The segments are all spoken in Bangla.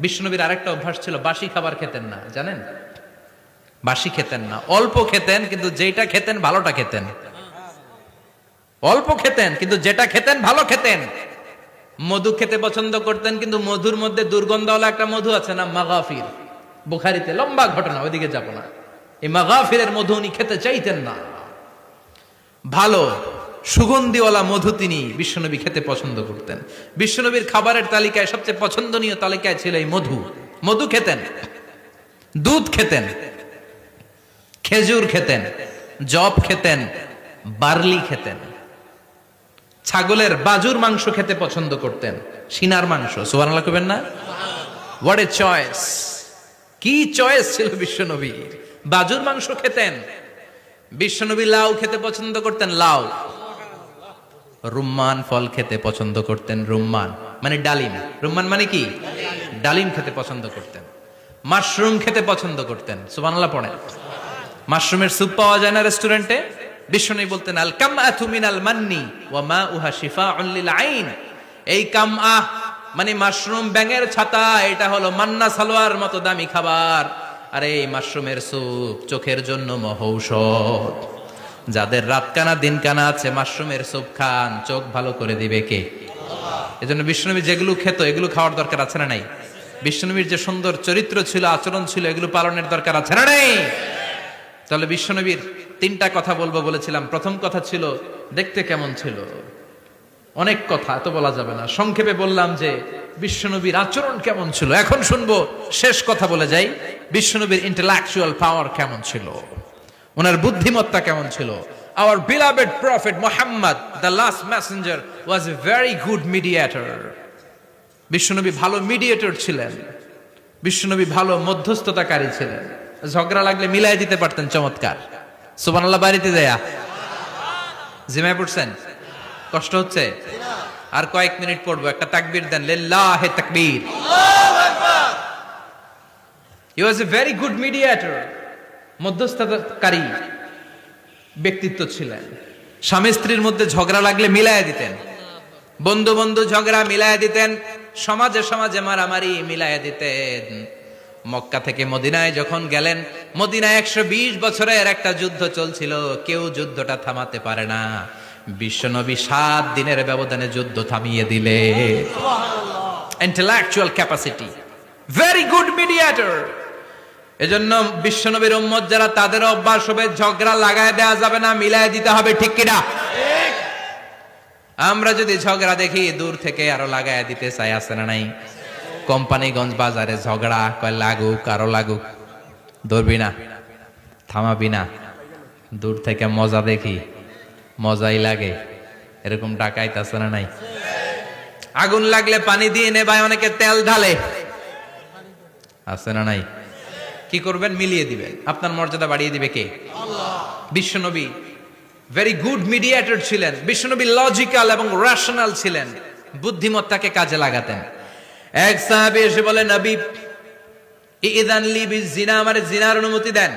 বিষ্ণুনবীর আরেকটা অভ্যাস ছিল, বাসি খাবার খেতেন না, জানেন? বাসি খেতেন না। অল্প খেতেন, কিন্তু যেটা খেতেন, ভালোটা খেতেন। অল্প খেতেন, কিন্তু যেটা খেতেন, ভালো খেতেন। মধু খেতে পছন্দ করতেন, কিন্তু মধুর মধ্যে দুর্গন্ধওয়ালা একটা মধু আছে না, মাগাফির। বুখারিতে লম্বা ঘটনা, ওইদিকে যাব না। এই মাগাফিরের মধু উনি খেতে চাইতেন না। ভালো সুগন্ধিওয়ালা মধু তিনি বিশ্বনবী খেতে পছন্দ করতেন। বিশ্বনবীর খাবারের তালিকায় সবচেয়ে পছন্দনীয় তালিকায় ছিল এই মধু। মধু খেতেন, দুধ খেতেন, খেজুর খেতেন জব খেতেন, বার্লি খেতেন। ছাগলের বাজুর মাংস খেতে পছন্দ করতেন, সিনার মাংস। সোয়ান করবেন না? হোয়াট এ চয়েস কি চয়েস ছিল বিশ্বনবী বাজুর মাংস খেতেন, বিশ্বনবী লাউ খেতে পছন্দ করতেন, লাউ। রুম্মান ফল খেতে পছন্দ করতেন রুম্মান। মানে ডালিম। রুম্মান মানে কি? ডালিম খেতে পছন্দ করতেন। মাশরুম খেতে পছন্দ করতেন। সুবহানাল্লাহ পড়েন। মাশরুমের স্যুপ পাওয়া যায় না রেস্টুরেন্টে? বিশ্বনবী বলতেন আল কামআতু মিনাল মান্নি ওয়া মাউহা শিফাউন লিল আইন। এই কামআ মানে মাশরুম ব্যাঙের ছাতা, এটা হলো মান্না সালোয়ার মতো দামি খাবার। আর এই মাশরুমের স্যুপ চোখের জন্য মহৌষধ। যাদের রাত কানা দিন কানা আছে, মাশরুমের স্যুপ খান, চোখ ভালো করে দিবে কে? এজন্য বিষ্ণুনবী যেগুলো খেত, এগুলো খাওয়ার দরকার আছে না নাই? বিষ্ণুনবীর যে সুন্দর চরিত্র ছিল, আচরণ ছিল, এগুলো পালনের দরকার আছে না নাই? তাহলে বিশ্বনবীর তিনটা কথা বলব বলেছিলাম। প্রথম কথা ছিল, দেখতে কেমন ছিল? অনেক কথা, এত বলা যাবে না। সংক্ষেপে বললাম যে, বিশ্বনবীর আচরণ কেমন ছিল? এখন শুনব, শেষ কথা বলে যাই। বিশ্বনবীর ইন্টেলেকচুয়াল পাওয়ার কেমন ছিল? ওনার বুদ্ধিমত্তা কেমন ছিল? Our beloved prophet Muhammad the last messenger was a very good mediator. বিশ্বনবী ভালো মিডিয়েটর ছিলেন। বিশ্বনবী ভালো মধ্যস্থতাকারী ছিলেন। ঝগড়া লাগলে মিলাই দিতে পারতেন চমৎকার। সুবহানাল্লাহ বাড়িতে দেয়া জিমায় পড়ছেন? কষ্ট হচ্ছে? আর কয়েক মিনিট পড়ব একটা তাকবির দেন লিল্লাহে তাকবীর। He was a very good mediator মধ্যস্থতাকারী ব্যক্তিত্ব ছিলেন। স্বামী স্ত্রীর মধ্যে ঝগড়া লাগলে মিলায় দিতেন। বন্ধু বন্ধু ঝগড়া মিলায় দিতেন। সমাজে সমাজে মারামারি মিলায় দিতেন। মক্কা থেকে মদিনায় যখন গেলেন মদিনায় একশো বিশ বছরের একটা যুদ্ধ চলছিল। কেউ যুদ্ধটা থামাতে পারে না। বিশ্বনবী সাত দিনের ব্যবধানে যুদ্ধ থামিয়ে দিলে। Intellectual capacity very good mediator এজন্য বিশ্বনবীর উম্মত যারা তাদের অভ্যাস হবে, ঝগড়া লাগায় দেওয়া যাবে না, মিলায় দিতে হবে, ঠিক কিনা? আমরা যদি ঝগড়া দেখি, দূর থেকে আরও লাগায় দিতে চাই, আছে না নাই? কোম্পানিগঞ্জ বাজারে ঝগড়া, কয় লাগুক, আরও লাগুক, ধরবি না, থামাবি না। দূর থেকে মজা দেখি, মজাই লাগে। এরকম ডাকাইত আছে না নাই? আগুন লাগলে পানি দিয়ে নেবায় অনেকে তেল ঢালে। আছে না নাই? কি করবেন? মিলিয়ে দিবেন। আপনার মর্যাদা বাড়িয়ে দিবে কে? বিশ্বনবী ভেরি গুড মিডিয়েটর ছিলেন। বিশ্বনবী লজিক্যাল এবং রেশনাল ছিলেন। বুদ্ধিমত্তাকে কাজে লাগাতেন। এক সাহাবী এসে বলে নবী ইদান জিনা আমার জিনার অনুমতি দেন।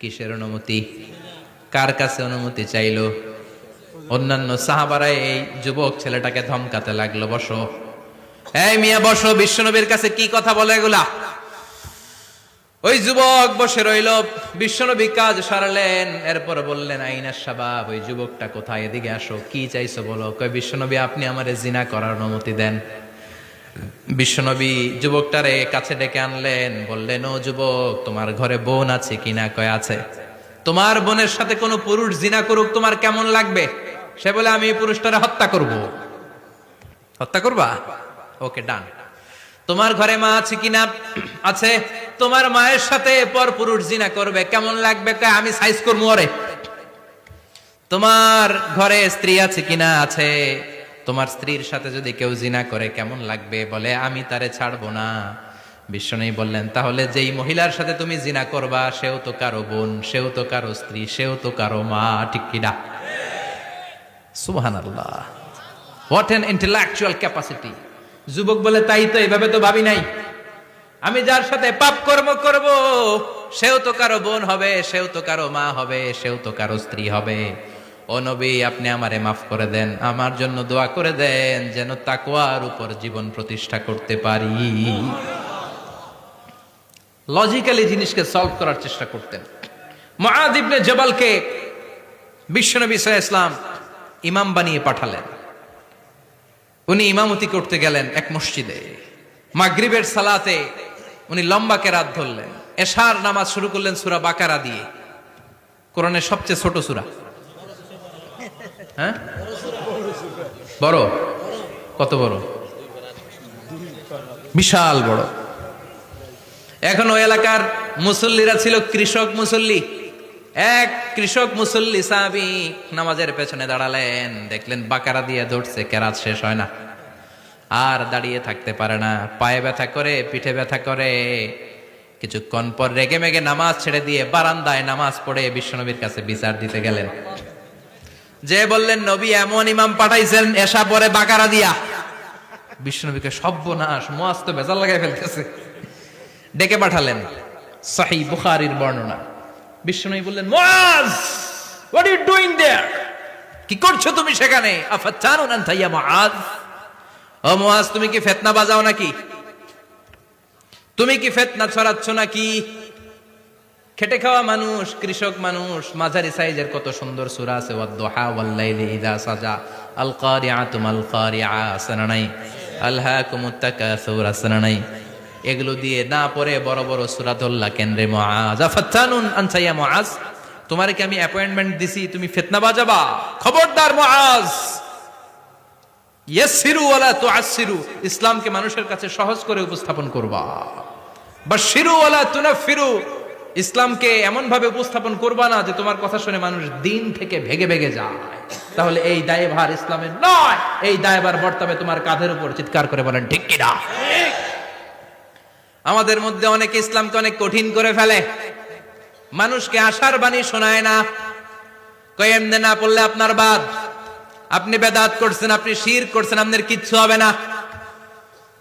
কিসের অনুমতি? কার কাছে অনুমতি চাইলো? অন্যান্য সাহাবারা এই যুবক ছেলেটাকে ধমকাতে লাগল বসো। এই মিয়া বসো। বিশ্বনবীর কাছে কি কথা বলে এগুলা? ওই যুবক বসে রইল। বিশ্বনবী কাজ সারালেন। এরপর বললেন আইনার সাবাব ওই যুবকটা কোথায়? এদিকে আসো। কি চাইছো বলো? কয়, বিশ্বনবী, আপনি আমারে জিনা করার অনুমতি দেন। বিশ্বনবী যুবকটারে কাছে ডেকে আনলেন। বললেন, ও যুবক, তোমার ঘরে বোন আছে কিনা? কয়, আছে। তোমার বোনের সাথে কোনো পুরুষ জিনা করুক, তোমার কেমন লাগবে? সে বলে, আমি এই পুরুষটারে হত্যা করব। হত্যা করবা? ওকে, ডান। তোমার ঘরে মা আছে কিনা? আছে। তোমার মায়ের সাথে পর পুরুষ জিনা করবে। কেমন লাগবে? আমি সাইজ করব ওরে। তোমার ঘরে স্ত্রী আছে কিনা? আছে। তোমার স্ত্রীর সাথে যদি কেউ জিনা করে, কেমন লাগবে? বলে, আমি তারে ছাড়বো না। বিশ্বনেই বললেন, তাহলে যেই মহিলার সাথে তুমি জিনা করবা, সেও তো কারও বোন, সেও তো কারও স্ত্রী, সেও তো কারও মা, ঠিক কিনা সুবহান আল্লাহ হোয়াট এন ইন্টেলেকচুয়াল ক্যাপাসিটি যুবক বলে, তাই তো, এভাবে তো ভাবি নাই। আমি যার সাথে পাপ কর্ম করব, সেও তো কারও বোন হবে, সেও তো কারও মা হবে, সেও তো কারও স্ত্রী হবে। ও নবী, আপনি আমারে মাফ করে দেন, আমার জন্য দোয়া করে দেন, যেন তাকওয়ার উপর জীবন প্রতিষ্ঠা করতে পারি। লজিক্যালি জিনিসকে সলভ করার চেষ্টা করতেন। মহাদ ইবনে জবালকে বিশ্বনবী আলাইহি ইসলাম ইমাম বানিয়ে পাঠালেন। উনি ইমামতি করতে গেলেন এক মসজিদে। মাগরিবের সালাতে উনি লম্বা কেরাত ধরলেন। এশার নামাজ শুরু করলেন সুরা বাকারা দিয়ে। কোরআনের সবচেয়ে ছোট সুরা। হ্যাঁ? বড়? কত বড়? বিশাল বড়। এখন ওই এলাকার মুসল্লিরা ছিল কৃষক মুসল্লি। এক কৃষক মুসল্লি সাহাবি নামাজের পেছনে দাঁড়ালেন। দেখলেন বাকারা দিয়ে দৌড়ছে কেরাত শেষ হয় না। আর দাঁড়িয়ে থাকতে পারে না। পায়ে ব্যথা করে, পিঠে ব্যথা করে। কিছুক্ষণ পর রেগে মেগে নামাজ ছেড়ে দিয়ে বারান্দায় নামাজ পড়ে বিশ্বনবীর কাছে বিচার দিতে গেলেন। যে বললেন, নবী এমন ইমাম পাঠাইছেন, এসা পরে বাকারা দিয়া। বিশ্বনবীকে সব্যনাশ মোয়াজ তো বেজাল লাগাই ফেলতেছে। ডেকে পাঠালেন। সাহি বুখারির বর্ণনা। বিশ্বনবী বললেন ইউ কি করছ তুমি সেখানে? ইয়া মুআজ। ও তুমি কি ফিতনা বাজাও নাকি? তুমি কি ফিতনা ছড়াচ্ছ নাকি? খেটে খাওয়া মানুষ, কৃষক মানুষ, মাঝারি সাইজের কত সুন্দর সূরা আছে, ওয়াদ-দুহা ওয়াল-লাইলি ইযা এগুলো দিয়ে না পরে বড় বড় সুরাতুল্লাহ কেন্দ্রে তোমারে কি আমি অ্যাপয়েন্টমেন্ট দিছি, তুমি ফিতনা বাজাবা? খবরদার তুআসসিরু। ইসলামকে মানুষের কাছে সহজ করে উপস্থাপন করবা। ইসলামকে এমন ভাবে উপস্থাপন করবা না যে তোমার কথা শুনে মানুষ দিন থেকে ভেগে ভেগে যায়। তাহলে এই দায়ভার ইসলামের নয়, এই দায়ভার বর্তাবে তোমার কাঁধের উপর, চিৎকার করে বলেন, ঠিক কিনা? আমাদের মধ্যে অনেকে ইসলামকে অনেক কঠিন করে ফেলে। মানুষকে আশার বাণী শোনায় না। কই এমনি না পড়লে আপনার বাদ। আপনি বেদাত করছেন, আপনি শির করছেন, আপনার কিচ্ছু হবে না।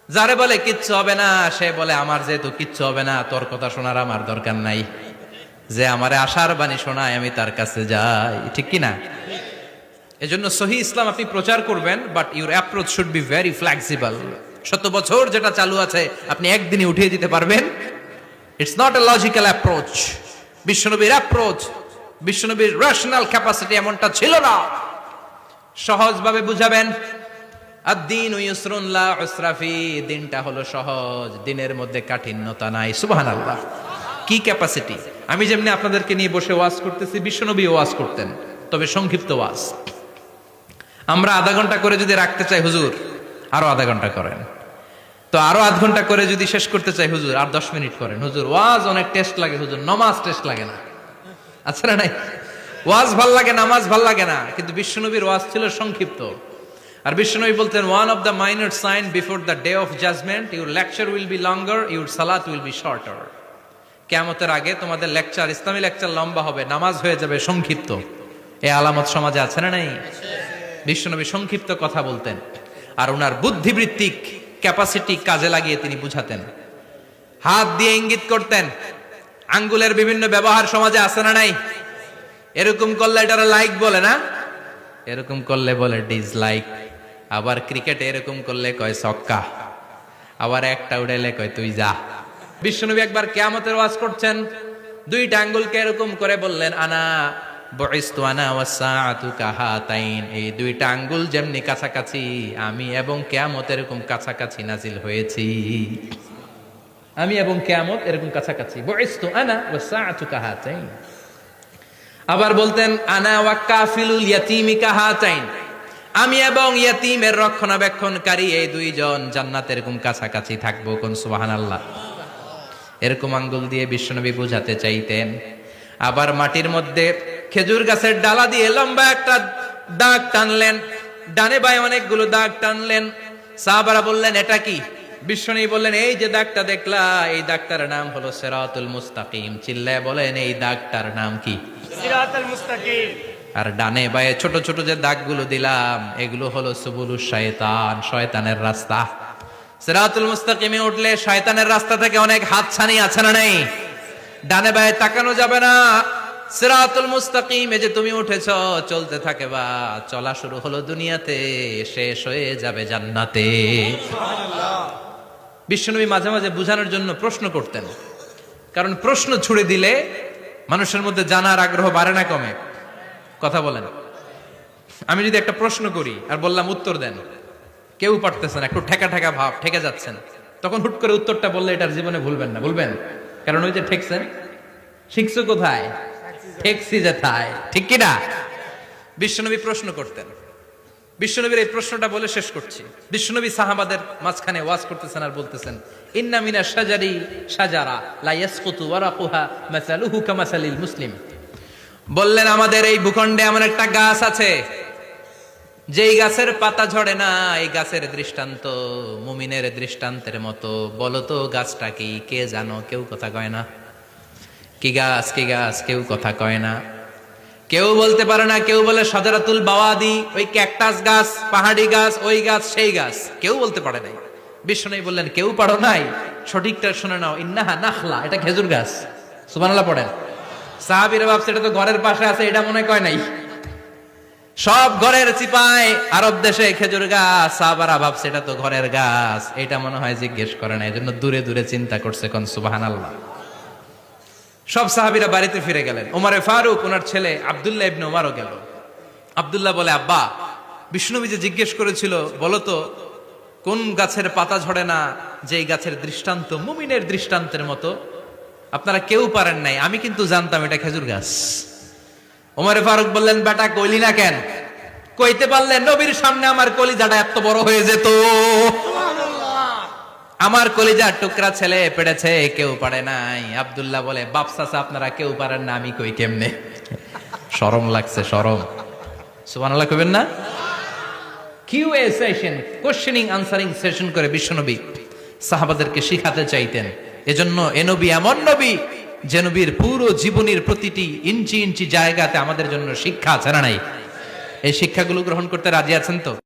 যারে বলে, কিচ্ছু হবে না, সে বলে, আমার যেহেতু কিচ্ছু হবে না, তোর কথা শোনার আমার দরকার নাই। যে আমারে আশার বাণী শোনায়, আমি তার কাছে যাই। ঠিক কি না এজন্য সহি ইসলাম আপনি প্রচার করবেন but your approach should be very flexible শত বছর যেটা চালু আছে, আপনি একদিনে উঠিয়ে দিতে পারবেন। It's not a logical approach বিশ্বনবীর অ্যাপ্রোচ বিশ্বনবীর রেশনাল ক্যাপাসিটি এমনটা ছিল না। সহজভাবে বুঝাবেন আর দিন ইউসরুল্লাহ উসরাফি দিনটা হলো সহজ, দিনের মধ্যে কাঠিন্যতা নাই। সুবাহান আল্লাহ কি ক্যাপাসিটি আমি যেমনি আপনাদেরকে নিয়ে বসে ওয়াজ করতেছি বিশ্বনবী ওয়াজ করতেন, তবে সংক্ষিপ্ত ওয়াজ। আমরা আধা ঘণ্টা করে যদি রাখতে চাই, হুজুর, আরও আধা ঘণ্টা করেন। তো আরও আধ ঘণ্টা করে যদি শেষ করতে চাই, হুজুর, আর দশ মিনিট করেন। হুজুর, ওয়াজ অনেক টেস্ট লাগে, হুজুর, নমাজ টেস্ট লাগে না। আচ্ছা না নাই? ওয়াজ ভালো লাগে, নামাজ ভালো লাগে না, কিন্তু বিশ্বনবীর ওয়াজ ছিল সংক্ষিপ্ত। আর বিশ্বনবী বলতেন one of the minor sign before the day of judgement your lecture will be longer your সালাত উইল বি শর্টার কেমতের আগে তোমাদের লেকচার ইসলামী লেকচার লম্বা হবে, নামাজ হয়ে যাবে সংক্ষিপ্ত। এ আলামত সমাজে আছে না নাই? বিশ্বনবী সংক্ষিপ্ত কথা বলতেন। আর ওনার বুদ্ধিবৃত্তিক ক্যাপাসিটি কাজে লাগিয়ে তিনি বুঝাতেন। হাত দিয়ে ইঙ্গিত করতেন, আঙ্গুলের বিভিন্ন ব্যবহার সমাজে আছে না নাই? এরকম করলে এটারা লাইক বলে না? এরকম করলে বলে ডিসলাইক আবার ক্রিকেটে এরকম করলে কয় সক্কা আবার একটা উড়াইলে কয় তুই যা। বিশ্বনবী একবার কেয়ামতের ওয়াজ করছেন, দুইটা আঙ্গুলকে এরকম করে বললেন, আনা বয়স্তু আনা ওয়াসাআতু কাহাতাইন। এই দুইটা আঙ্গুল যেমনি কাছাকাছি, আমি এবং কেয়ামত এরকম কাছাকাছি নাজিল হয়েছি। আমি এবং কেয়ামত এরকম কাছাকাছি। বয়স্তু আনা ওয়াসাআতু কাহাতাইন। আবার বলতেন, আনা ওয়া কাফিলুল ইয়াতিমি কাহাতাইন। আমি এবং ইয়াতিমের রক্ষণাবেক্ষণকারী এই দুইজন জান্নাত এরকম কাছাকাছি থাকব কোন? সুবহানাল্লাহ। এরকম আঙ্গুল দিয়ে বিশ্বনবী বুঝাতে চাইতেন। আবার মাটির মধ্যে খেজুর গাছের ডালা দিয়ে লম্বা একটা দাগ টানলেন। ডানে বায়ে অনেকগুলো দাগ টানলেন। সাহাবারা বললেন এটা কি? বিশ্বনবী বললেন এই যে দাগটা দেখলা এই দাগটার নাম হলো সেরাতুল মুস্তাকিম। চিল্লায় বলেন এই দাগটার নাম কি? সিরাতাল মুস্তাকিম। আর ডানে বায়ে ছোট ছোট যে দাগগুলো দিলাম এগুলো হলো সুবুলু শয়তান শয়তানের রাস্তা। সিরাতুল মুস্তাকিমে উঠলে শয়তানের রাস্তা থেকে অনেক হাত ছানি আছে না নেই? ডানে বায়ে তাকানো যাবে না। সিরাতুল মুস্তাকিমে যে তুমি উঠেছ, চলতে থাকে বা চলা শুরু হলো দুনিয়াতে, শেষ হয়ে যাবে জান্নাতে। বিশ্বনবী মাঝে মাঝে বুঝানোর জন্য প্রশ্ন করতেন। কারণ প্রশ্ন ছুড়ে দিলে মানুষের মধ্যে জানার আগ্রহ বাড়ে না কমে। কথা বলেন। আমি যদি একটা প্রশ্ন করি আর বললাম উত্তর দেন, কেউ পারতেছেন একটু ঠেকা ঠেকা ভাব, ঠেকে যাচ্ছেন। তখন হুট করে উত্তরটা বললে এটার জীবনে ভুলবেন না, ভুলবেন। কারণ ওই যে ঠেকছেন, শিখছো কোথায়? ঠিক কিনা? বিশ্বনবী প্রশ্ন করতেন। বিশ্বনবীর এই প্রশ্নটা বলে শেষ করছি। বিশ্বনবী সাহাবাদের মাঝখানে ওয়াজ করতেছেন আর বলতেছেন, ইন্না মিনা সাজারি সাজারা ওয়ারাকুহা মাসালুহু কামাসালিল মুসলিম। বললেন, আমাদের এই ভূখণ্ডে এমন একটা গাছ আছে, যেই গাছের পাতা ঝরে না, এই গাছের দৃষ্টান্ত মুমিনের দৃষ্টান্তের মতো। বলো তো, গাছটা কি, কে জানো, কেউ কথা কয় না? কি গাছ কি গাছ, কেউ কথা কয় না। কেউ বলতে পারে না, কেউ বলে সদরাতুল বাওয়াদি, ওই ক্যাকটাস গাছ, পাহাড়ি গাছ, ওই গাছ, সেই গাছ। কেউ বলতে পারে নাই। বিষ্ণু বললেন, কেউ পারো নাই? সঠিকটা শুনে নাও, ইন্নাহা নাখলা, এটা খেজুর গাছ। সুবহানাল্লাহ পড়েন। সাহাবীরা ভাবছে এটা তো ঘরের পাশে আছে, এটা মনে কয় নাই? সব ঘরের চিপায় আরব দেশে খেজুর গাছ, সাহাবারা ভাবছে এটা তো ঘরের গাছ। এটা মনে হয় জিজ্ঞেস করে না, এজন্য দূরে দূরে চিন্তা করছে কোন, সুবহানাল্লাহ। সব সাহাবিরা বাড়িতে ফিরে গেলেন। ওমরে ফারুক, ওনার ছেলে আব্দুল্লাহ ইবনে ওমারও গেল। আব্দুল্লাহ বলে, আব্বা বিষ্ণুবী যে জিজ্ঞেস করেছিল বলতো কোন গাছের পাতা ঝরে না যে গাছের দৃষ্টান্ত মুমিনের দৃষ্টান্তের মতো? আপনারা কেউ পারেন নাই, আমি কিন্তু জানতাম এটা খেজুর গাছ। ওমরে ফারুক বললেন, বেটা, কইলি না কেন? কইতে পারলেন নবীর সামনে আমার কলিজাটা এত বড় হয়ে যেত। আমার কলিজার টুকরা ছেলে পেড়েছে কেউ পারে নাই। আব্দুল্লাহ বলে বাপসাসা আপনারা কেউ পারেন না, আমি কই কেমনে? শরম লাগছে, শরম। সুবহানাল্লাহ কইবেন না? Q A session questioning answering session করে বিশ্বনবী সাহাবাদেরকে শিখাতে চাইতেন। এজন্য এ এমন নবী যে নবীর পুরো জীবনের প্রতিটি ইঞ্চি ইঞ্চি জায়গাতে আমাদের জন্য শিক্ষা আছে না নাই? এই শিক্ষাগুলো গ্রহণ করতে রাজি আছেন তো?